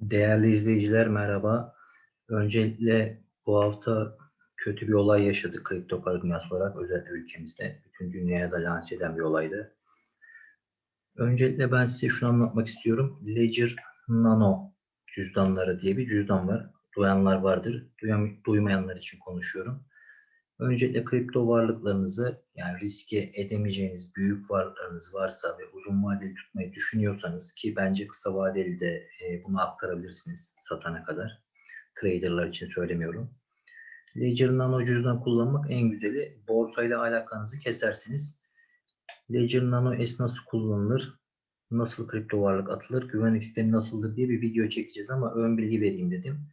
Değerli izleyiciler merhaba. Öncelikle bu hafta kötü bir olay yaşadık kripto para dünyası olarak özellikle ülkemizde. Bütün dünyaya da lanse eden bir olaydı. Öncelikle ben size şunu anlatmak istiyorum. Ledger Nano cüzdanları diye bir cüzdan var. Duyanlar vardır. Duyan, duymayanlar için konuşuyorum. Öncelikle kripto varlıklarınızı yani riske edemeyeceğiniz büyük varlıklarınız varsa ve uzun vadeli tutmayı düşünüyorsanız ki bence kısa vadeli de e, bunu aktarabilirsiniz satana kadar. Traderlar için söylemiyorum. Ledger Nano cüzdan kullanmak en güzeli. Borsayla alakanızı kesersiniz. Ledger Nano S nasıl kullanılır? Nasıl kripto varlık atılır? Güvenlik sistemi nasıldır diye bir video çekeceğiz ama ön bilgi vereyim dedim.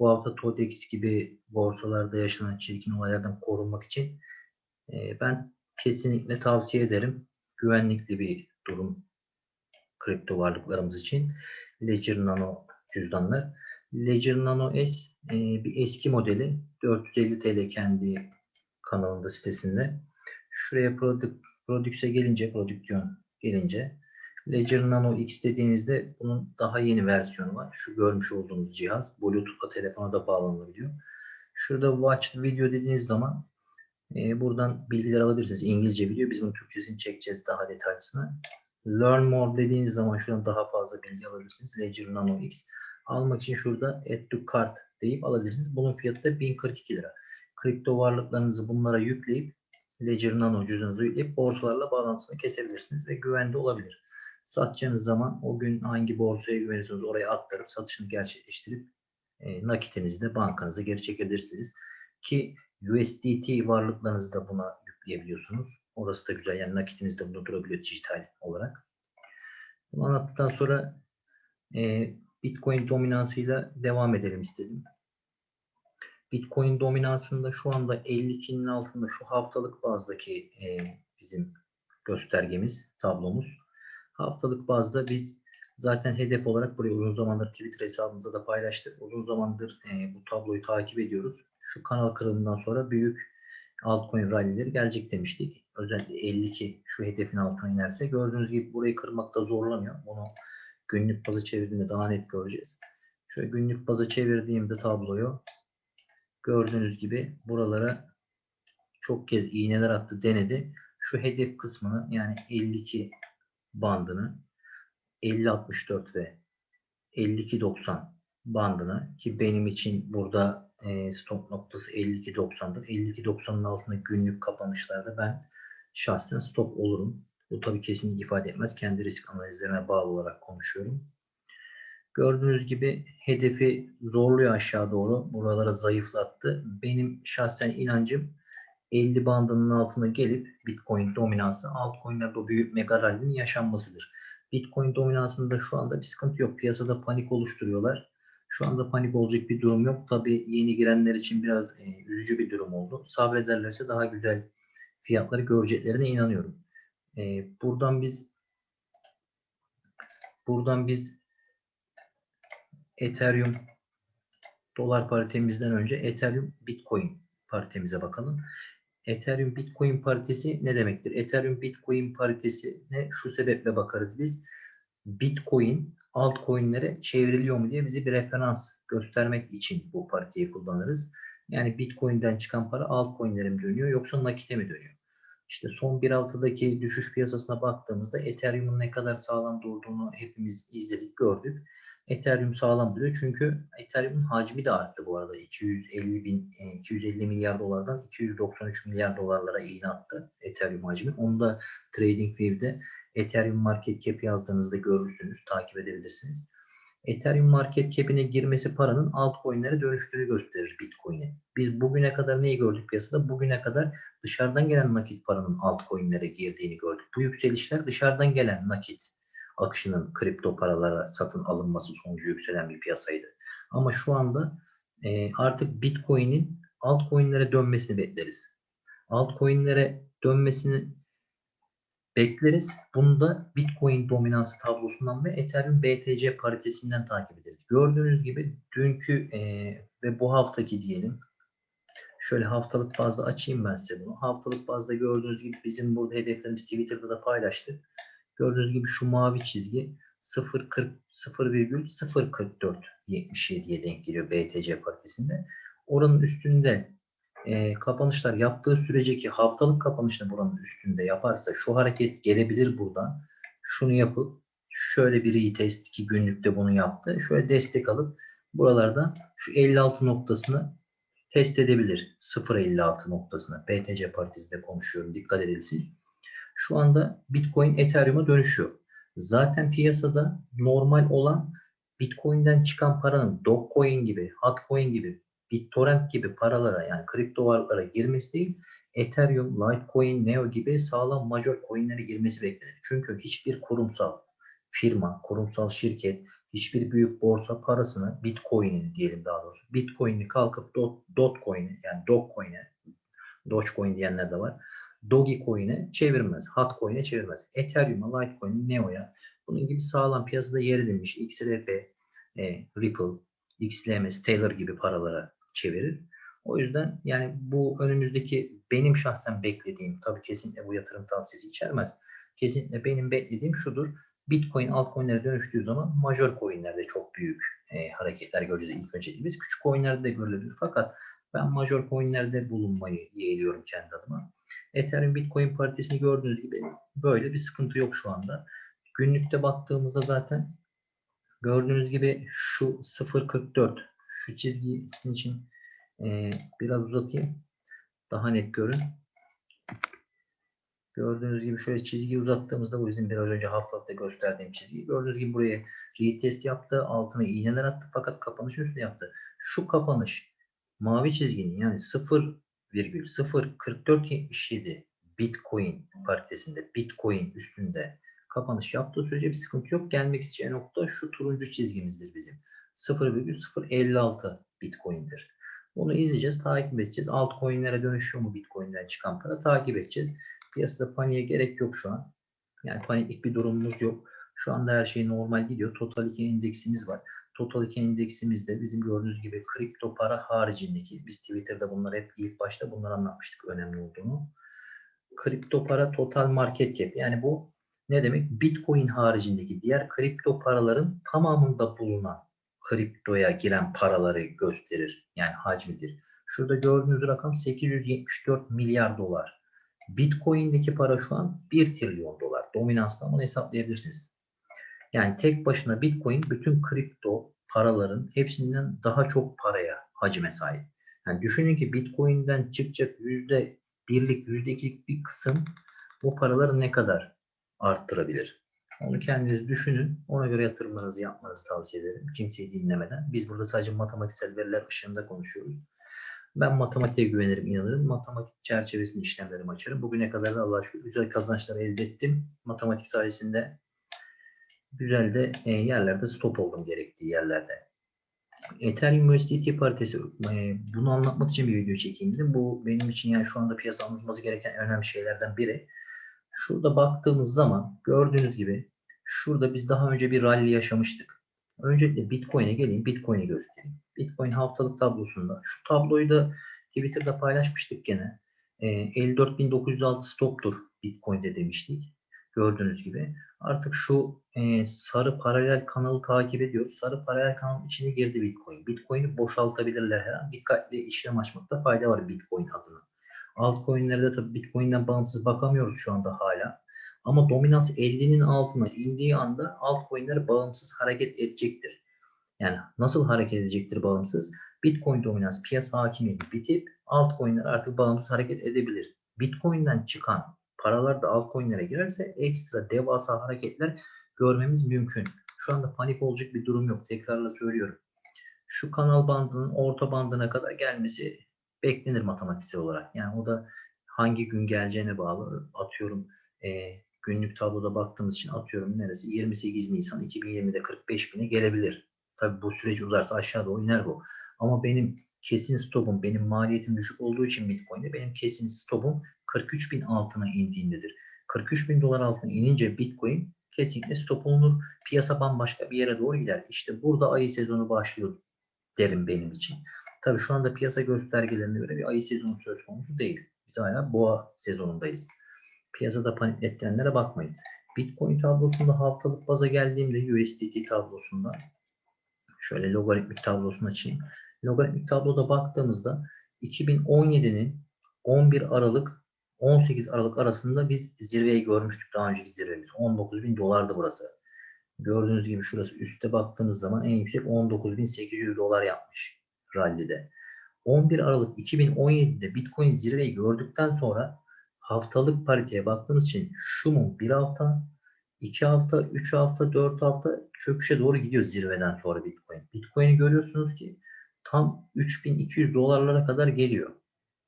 Bu hafta Totex gibi borsalarda yaşanan çirkin olaylardan korunmak için e, ben kesinlikle tavsiye ederim. Güvenlikli bir durum kripto varlıklarımız için. Ledger Nano cüzdanlar. Ledger Nano S e, bir eski modeli. 450 TL kendi kanalında sitesinde. Şuraya produk, Product'e gelince, prodüksiyon gelince Ledger Nano X dediğinizde bunun daha yeni versiyonu var. Şu görmüş olduğunuz cihaz. Bluetooth'la telefona da bağlanabiliyor. Şurada Watch Video dediğiniz zaman e, buradan bilgiler alabilirsiniz. İngilizce video. Biz bunun Türkçesini çekeceğiz daha detaylısına. Learn More dediğiniz zaman şuradan daha fazla bilgi alabilirsiniz. Ledger Nano X. Almak için şurada Add to Cart deyip alabilirsiniz. Bunun fiyatı da 1042 lira. Kripto varlıklarınızı bunlara yükleyip Ledger Nano cüzdanınıza yükleyip borsalarla bağlantısını kesebilirsiniz ve güvende olabilir. Satacağınız zaman o gün hangi borsaya güveniyorsanız oraya aktarıp satışını gerçekleştirip e, nakitinizi de bankanıza geri çekebilirsiniz. Ki USDT varlıklarınızı da buna yükleyebiliyorsunuz. Orası da güzel. Yani nakitiniz de bunda durabiliyor dijital olarak. Bunu anlattıktan sonra e, Bitcoin dominansıyla devam edelim istedim. Bitcoin dominansında şu anda 52'nin altında şu haftalık bazdaki e, bizim göstergemiz, tablomuz. Haftalık bazda biz zaten hedef olarak burayı uzun zamandır Twitter hesabımızda da paylaştık. Uzun zamandır e, bu tabloyu takip ediyoruz. Şu kanal kırılımından sonra büyük altcoin rallileri gelecek demiştik. Özellikle 52 şu hedefin altına inerse gördüğünüz gibi burayı kırmakta zorlanıyor. Bunu günlük bazı çevirdiğinde daha net göreceğiz. Şöyle günlük bazı çevirdiğimde tabloyu gördüğünüz gibi buralara çok kez iğneler attı denedi. Şu hedef kısmını yani 52 bandını 50-64 ve 52-90 bandını ki benim için burada e, stop noktası 52-90'dır. 52-90'ın altında günlük kapanışlarda ben şahsen stop olurum. Bu tabii kesinlikle ifade etmez. Kendi risk analizlerine bağlı olarak konuşuyorum. Gördüğünüz gibi hedefi zorluyor aşağı doğru. Buralara zayıflattı. Benim şahsen inancım 50 bandının altına gelip Bitcoin dominansı altcoin'lerde o büyük mega rally'nin yaşanmasıdır. Bitcoin dominansında şu anda bir sıkıntı yok. Piyasada panik oluşturuyorlar. Şu anda panik olacak bir durum yok. Tabi yeni girenler için biraz e, üzücü bir durum oldu. Sabrederlerse daha güzel fiyatları göreceklerine inanıyorum. E, buradan biz buradan biz Ethereum dolar paritemizden önce Ethereum Bitcoin paritemize bakalım. Ethereum Bitcoin paritesi ne demektir? Ethereum Bitcoin paritesi ne? Şu sebeple bakarız biz. Bitcoin altcoin'lere çevriliyor mu diye bizi bir referans göstermek için bu pariteyi kullanırız. Yani Bitcoin'den çıkan para altcoin'lere mi dönüyor yoksa nakite mi dönüyor? İşte son 1.6'daki düşüş piyasasına baktığımızda Ethereum'un ne kadar sağlam durduğunu hepimiz izledik, gördük. Ethereum sağlam duruyor. Çünkü Ethereum'un hacmi de arttı bu arada. 250 bin, 250 e, milyar dolardan 293 milyar dolarlara iğne attı Ethereum hacmi. Onu da TradingView'de Ethereum Market Cap yazdığınızda görürsünüz, takip edebilirsiniz. Ethereum Market Cap'ine girmesi paranın altcoin'lere dönüştüğünü gösterir Bitcoin'e. Biz bugüne kadar neyi gördük piyasada? Bugüne kadar dışarıdan gelen nakit paranın altcoin'lere girdiğini gördük. Bu yükselişler dışarıdan gelen nakit akışının kripto paralara satın alınması sonucu yükselen bir piyasaydı. Ama şu anda e, artık Bitcoin'in altcoin'lere dönmesini bekleriz. Altcoin'lere dönmesini bekleriz. Bunu da Bitcoin dominansı tablosundan ve Ethereum BTC paritesinden takip ederiz. Gördüğünüz gibi dünkü e, ve bu haftaki diyelim Şöyle haftalık bazda açayım ben size bunu. Haftalık bazda gördüğünüz gibi bizim burada hedeflerimiz Twitter'da da paylaştık. Gördüğünüz gibi şu mavi çizgi 0.40 0,04477'ye denk geliyor BTC paritesinde. Oranın üstünde e, kapanışlar yaptığı sürece ki haftalık kapanışta buranın üstünde yaparsa şu hareket gelebilir buradan. Şunu yapıp şöyle bir retest ki günlükte bunu yaptı. Şöyle destek alıp buralardan şu 56 noktasını test edebilir. 0.56 noktasına. BTC paritesinde konuşuyorum. Dikkat edilsin. Şu anda Bitcoin Ethereum'a dönüşüyor. Zaten piyasada normal olan Bitcoin'den çıkan paranın Dogecoin gibi, Hotcoin gibi, BitTorrent gibi paralara yani kripto varlıklara girmesi değil, Ethereum, Litecoin, Neo gibi sağlam major coinlere girmesi beklenir. Çünkü hiçbir kurumsal firma, kurumsal şirket, hiçbir büyük borsa parasını Bitcoin'ini diyelim daha doğrusu. Bitcoin'i kalkıp Dot, Dotcoin'i yani Dogecoin'e, Dogecoin diyenler de var. Dogecoin'e çevirmez. Hotcoin'e çevirmez. Ethereum'a, Litecoin'e, Neo'ya bunun gibi sağlam piyasada yer edilmiş XRP, e, Ripple, XLM, Stellar gibi paralara çevirir. O yüzden yani bu önümüzdeki benim şahsen beklediğim tabii kesinlikle bu yatırım tavsiyesi içermez. Kesinlikle benim beklediğim şudur. Bitcoin altcoin'lere dönüştüğü zaman major coin'lerde çok büyük e, hareketler göreceğiz ilk önce. Biz küçük coin'lerde de görülebilir fakat ben major coin'lerde bulunmayı yeğliyorum kendi adıma. Ethereum Bitcoin paritesini gördüğünüz gibi böyle bir sıkıntı yok şu anda. Günlükte baktığımızda zaten gördüğünüz gibi şu 0.44 şu çizgi sizin için e, biraz uzatayım. Daha net görün. Gördüğünüz gibi şöyle çizgi uzattığımızda bu bizim biraz önce haftalıkta gösterdiğim çizgi. Gördüğünüz gibi buraya retest yaptı. Altına iğneler attı fakat kapanış üstüne yaptı. Şu kapanış mavi çizginin yani 0,04477 Bitcoin paritesinde Bitcoin üstünde kapanış yaptığı sürece bir sıkıntı yok. Gelmek isteyeceği nokta şu turuncu çizgimizdir bizim. 0,056 Bitcoin'dir. Bunu izleyeceğiz, takip edeceğiz. Altcoin'lere dönüşüyor mu Bitcoin'den çıkan para takip edeceğiz. Piyasada paniğe gerek yok şu an. Yani paniklik bir durumumuz yok. Şu anda her şey normal gidiyor. Total 2 endeksimiz var. Total 2 endeksimizde bizim gördüğünüz gibi kripto para haricindeki biz Twitter'da bunları hep ilk başta bunları anlatmıştık önemli olduğunu. Kripto para total market cap yani bu ne demek? Bitcoin haricindeki diğer kripto paraların tamamında bulunan kriptoya giren paraları gösterir. Yani hacmidir. Şurada gördüğünüz rakam 874 milyar dolar. Bitcoin'deki para şu an 1 trilyon dolar. Dominansla bunu hesaplayabilirsiniz. Yani tek başına Bitcoin bütün kripto paraların hepsinden daha çok paraya hacime sahip. Yani düşünün ki Bitcoin'den çıkacak yüzde birlik, yüzde ikilik bir kısım bu paraları ne kadar arttırabilir? Onu kendiniz düşünün. Ona göre yatırımlarınızı yapmanızı tavsiye ederim. Kimseyi dinlemeden. Biz burada sadece matematiksel veriler ışığında konuşuyoruz. Ben matematiğe güvenirim, inanırım. Matematik çerçevesinde işlemlerimi açarım. Bugüne kadar da Allah'a şükür güzel kazançlar elde ettim. Matematik sayesinde güzel de e, yerlerde stop oldum gerektiği yerlerde. Ethereum USDT paritesi e, bunu anlatmak için bir video çekeyim dedim. Bu benim için yani şu anda piyasa anlatılması gereken en önemli şeylerden biri. Şurada baktığımız zaman gördüğünüz gibi şurada biz daha önce bir rally yaşamıştık. Öncelikle Bitcoin'e geleyim, Bitcoin'i göstereyim. Bitcoin haftalık tablosunda. Şu tabloyu da Twitter'da paylaşmıştık gene. E, 54.906 stoptur Bitcoin'de demiştik. Gördüğünüz gibi. Artık şu e, sarı paralel kanalı takip ediyoruz. Sarı paralel kanalın içine girdi Bitcoin. Bitcoin'i boşaltabilirler her an. Dikkatli işlem açmakta fayda var Bitcoin adına. Altcoin'lerde tabii Bitcoin'den bağımsız bakamıyoruz şu anda hala. Ama dominans 50'nin altına indiği anda altcoin'ler bağımsız hareket edecektir. Yani nasıl hareket edecektir bağımsız? Bitcoin dominans piyasa hakimiyeti bitip altcoin'ler artık bağımsız hareket edebilir. Bitcoin'den çıkan paralar da altcoin'lere girerse ekstra devasa hareketler görmemiz mümkün. Şu anda panik olacak bir durum yok. Tekrarla söylüyorum. Şu kanal bandının orta bandına kadar gelmesi beklenir matematiksel olarak. Yani o da hangi gün geleceğine bağlı. Atıyorum e, günlük tabloda baktığımız için atıyorum neresi 28 Nisan 2020'de 45 bine gelebilir. Tabi bu süreç uzarsa aşağı doğru iner bu. Ama benim kesin stopum, benim maliyetim düşük olduğu için Bitcoin'de benim kesin stopum 43 bin altına indiğindedir. 43 bin dolar altına inince Bitcoin kesinlikle stop olunur. Piyasa bambaşka bir yere doğru gider. İşte burada ayı sezonu başlıyor derim benim için. Tabi şu anda piyasa göstergelerine göre bir ayı sezonu söz konusu değil. Biz hala boğa sezonundayız. Piyasada paniklettirenlere bakmayın. Bitcoin tablosunda haftalık baza geldiğimde USDT tablosunda şöyle logaritmik tablosunu açayım. Logaritmik tabloda baktığımızda 2017'nin 11 Aralık 18 Aralık arasında biz zirveyi görmüştük daha önceki zirvemiz. 19 bin dolardı burası. Gördüğünüz gibi şurası üstte baktığımız zaman en yüksek 19.800 dolar yapmış rallide. 11 Aralık 2017'de Bitcoin zirveyi gördükten sonra haftalık pariteye baktığımız için şu mum bir hafta, 2 hafta, 3 hafta, 4 hafta çöküşe doğru gidiyor zirveden sonra Bitcoin. Bitcoin'i görüyorsunuz ki tam 3200 dolarlara kadar geliyor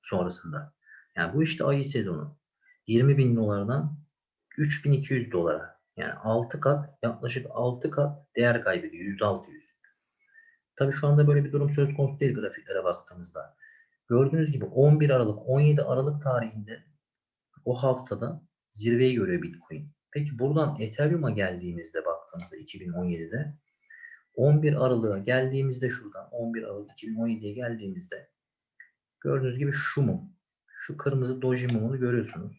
sonrasında. Yani bu işte ayı sezonu. 20 bin dolardan 3200 dolara. Yani 6 kat yaklaşık 6 kat değer kaybediyor. %600. Tabii şu anda böyle bir durum söz konusu değil grafiklere baktığımızda. Gördüğünüz gibi 11 Aralık 17 Aralık tarihinde o haftada zirveyi görüyor Bitcoin. Peki buradan Ethereum'a geldiğimizde baktığımızda 2017'de 11 Aralık'a geldiğimizde şuradan 11 Aralık 2017'ye geldiğimizde gördüğünüz gibi şu mum. Şu kırmızı doji mumunu görüyorsunuz.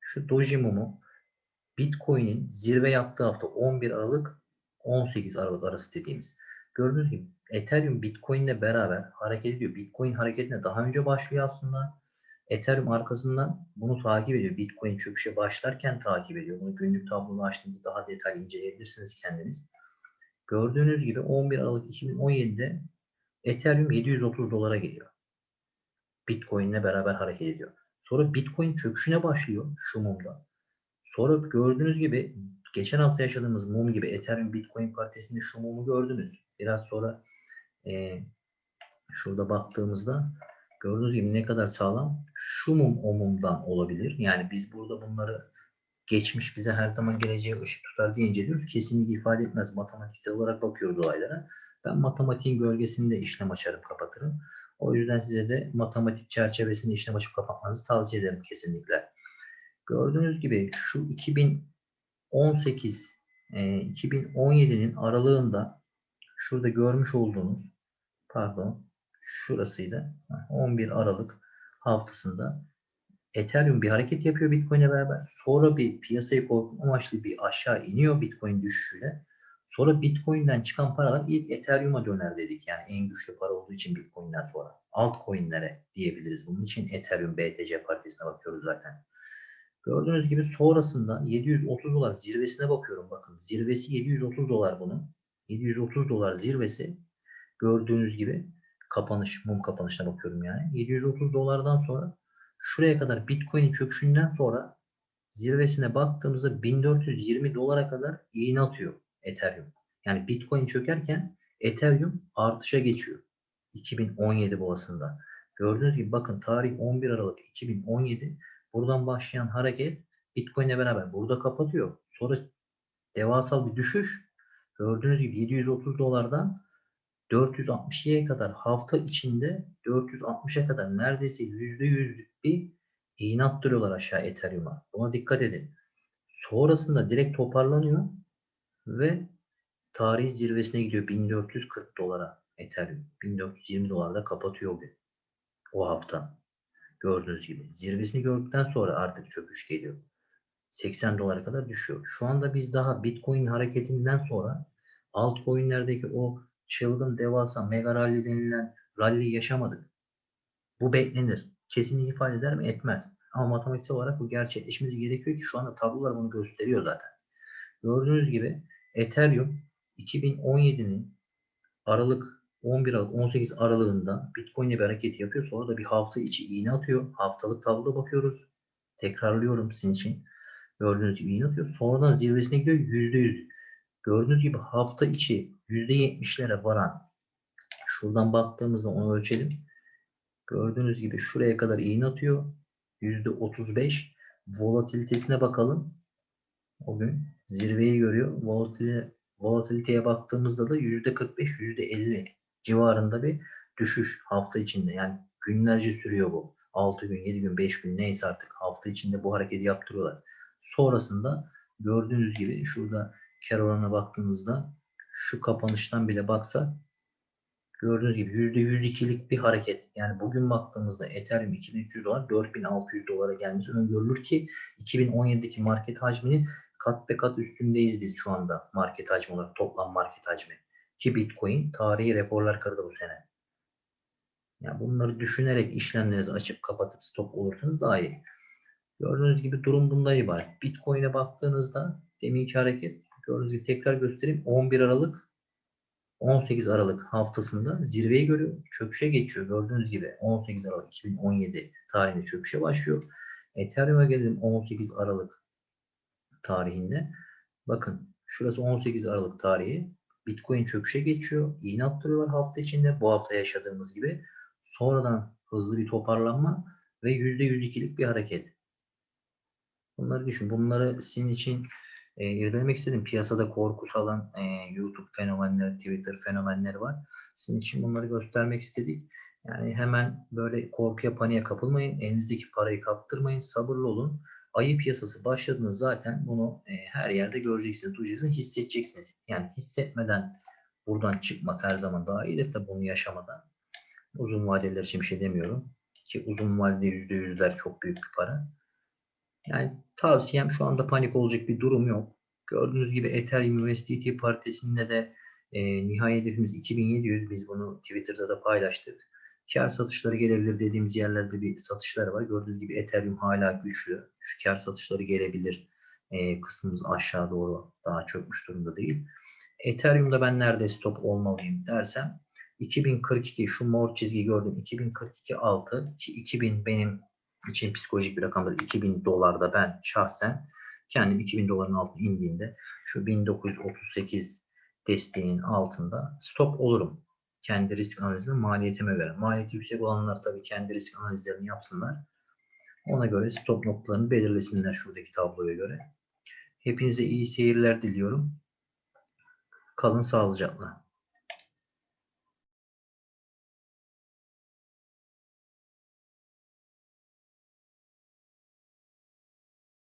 Şu doji mumu Bitcoin'in zirve yaptığı hafta 11 Aralık 18 Aralık arası dediğimiz. Gördüğünüz gibi Ethereum Bitcoin ile beraber hareket ediyor. Bitcoin hareketine daha önce başlıyor aslında. Ethereum arkasından bunu takip ediyor. Bitcoin çöküşe başlarken takip ediyor. Bunu günlük tabloda açtığınızda daha detaylı inceleyebilirsiniz kendiniz. Gördüğünüz gibi 11 Aralık 2017'de Ethereum 730 dolara geliyor. Bitcoin ile beraber hareket ediyor. Sonra Bitcoin çöküşüne başlıyor şu mumda. Sonra gördüğünüz gibi geçen hafta yaşadığımız mum gibi Ethereum Bitcoin paritesinde şu mumu gördünüz. Biraz sonra e, şurada baktığımızda gördüğünüz gibi ne kadar sağlam. Şu mum o mumdan olabilir. Yani biz burada bunları geçmiş bize her zaman geleceğe ışık tutar diye inceliyoruz. Kesinlikle ifade etmez. Matematiksel olarak bakıyoruz olaylara. Ben matematiğin gölgesinde işlem açarım kapatırım. O yüzden size de matematik çerçevesinde işlem açıp kapatmanızı tavsiye ederim kesinlikle. Gördüğünüz gibi şu 2018 e, 2017'nin aralığında şurada görmüş olduğunuz pardon şurasıydı 11 Aralık haftasında Ethereum bir hareket yapıyor Bitcoin'e beraber. Sonra bir piyasayı korkutma amaçlı bir aşağı iniyor Bitcoin düşüşüyle. Sonra Bitcoin'den çıkan paralar ilk Ethereum'a döner dedik. Yani en güçlü para olduğu için Bitcoin'den sonra. Altcoin'lere diyebiliriz. Bunun için Ethereum BTC paritesine bakıyoruz zaten. Gördüğünüz gibi sonrasında 730 dolar zirvesine bakıyorum. Bakın zirvesi 730 dolar bunun. 730 dolar zirvesi gördüğünüz gibi kapanış, mum kapanışına bakıyorum yani. 730 dolardan sonra şuraya kadar Bitcoin'in çöküşünden sonra zirvesine baktığımızda 1420 dolara kadar iğne atıyor Ethereum. Yani Bitcoin çökerken Ethereum artışa geçiyor. 2017 boğasında. Gördüğünüz gibi bakın tarih 11 Aralık 2017 buradan başlayan hareket Bitcoin ile beraber burada kapatıyor. Sonra devasal bir düşüş. Gördüğünüz gibi 730 dolardan 460'ya kadar hafta içinde 460'a kadar neredeyse %100'lük bir iğne attırıyorlar aşağı Ethereum'a. Buna dikkat edin. Sonrasında direkt toparlanıyor ve tarih zirvesine gidiyor 1440 dolara Ethereum. 1420 dolarda kapatıyor gün. O hafta. Gördüğünüz gibi. Zirvesini gördükten sonra artık çöküş geliyor. 80 dolara kadar düşüyor. Şu anda biz daha Bitcoin hareketinden sonra altcoin'lerdeki o çılgın devasa mega rally denilen rally yaşamadık. Bu beklenir. Kesin ifade eder mi? Etmez. Ama matematiksel olarak bu gerçekleşmesi gerekiyor ki şu anda tablolar bunu gösteriyor zaten. Gördüğünüz gibi Ethereum 2017'nin Aralık 11 Aralık 18 aralığında Bitcoin ile bir hareket yapıyor. Sonra da bir hafta içi iğne atıyor. Haftalık tabloda bakıyoruz. Tekrarlıyorum sizin için. Gördüğünüz gibi iğne atıyor. Sonradan zirvesine gidiyor %100. Gördüğünüz gibi hafta içi %70'lere varan şuradan baktığımızda onu ölçelim. Gördüğünüz gibi şuraya kadar iğne atıyor. %35 volatilitesine bakalım. O gün zirveyi görüyor. Volatilite, volatiliteye baktığımızda da %45 %50 civarında bir düşüş hafta içinde. Yani günlerce sürüyor bu. 6 gün, 7 gün, 5 gün neyse artık hafta içinde bu hareketi yaptırıyorlar. Sonrasında gördüğünüz gibi şurada kar oranına baktığımızda şu kapanıştan bile baksa Gördüğünüz gibi %102'lik bir hareket. Yani bugün baktığımızda Ethereum 2300 dolar 4600 dolara gelmesi öngörülür ki 2017'deki market hacminin kat be kat üstündeyiz biz şu anda market hacmi olarak toplam market hacmi. Ki Bitcoin tarihi rekorlar kırdı bu sene. Yani bunları düşünerek işlemlerinizi açıp kapatıp stop olursanız daha iyi. Gördüğünüz gibi durum bundan ibaret. Bitcoin'e baktığınızda deminki hareket gördüğünüz gibi tekrar göstereyim. 11 Aralık 18 Aralık haftasında zirveyi görüyor. Çöküşe geçiyor. Gördüğünüz gibi 18 Aralık 2017 tarihinde çöküşe başlıyor. Ethereum'a gelelim 18 Aralık tarihinde. Bakın şurası 18 Aralık tarihi. Bitcoin çöküşe geçiyor. İğne attırıyorlar hafta içinde. Bu hafta yaşadığımız gibi. Sonradan hızlı bir toparlanma ve %102'lik bir hareket. Bunları düşün. Bunları sizin için e, irdelemek istedim. Piyasada korku salan e, YouTube fenomenleri, Twitter fenomenleri var. Sizin için bunları göstermek istedik. Yani hemen böyle korkuya paniğe kapılmayın. Elinizdeki parayı kaptırmayın. Sabırlı olun. Ayı piyasası başladığında zaten bunu e, her yerde göreceksiniz, duyacaksınız, hissedeceksiniz. Yani hissetmeden buradan çıkmak her zaman daha iyidir tabi bunu yaşamadan. Uzun vadeliler için bir şey demiyorum. Ki uzun vadede yüzde yüzler çok büyük bir para. Yani tavsiyem şu anda panik olacak bir durum yok. Gördüğünüz gibi Ethereum USDT paritesinde de e, nihai hedefimiz 2700. Biz bunu Twitter'da da paylaştık. Kar satışları gelebilir dediğimiz yerlerde bir satışlar var. Gördüğünüz gibi Ethereum hala güçlü. Şu kar satışları gelebilir e, kısmımız aşağı doğru daha çökmüş durumda değil. Ethereum'da ben nerede stop olmalıyım dersem 2042 şu mor çizgi gördüm 2042 altı ki 2000 benim için psikolojik bir rakamdır. 2000 dolarda ben şahsen kendim 2000 doların altına indiğinde şu 1938 desteğinin altında stop olurum. Kendi risk analizimi maliyetime göre. Maliyeti yüksek olanlar tabii kendi risk analizlerini yapsınlar. Ona göre stop noktalarını belirlesinler şuradaki tabloya göre. Hepinize iyi seyirler diliyorum. Kalın sağlıcakla.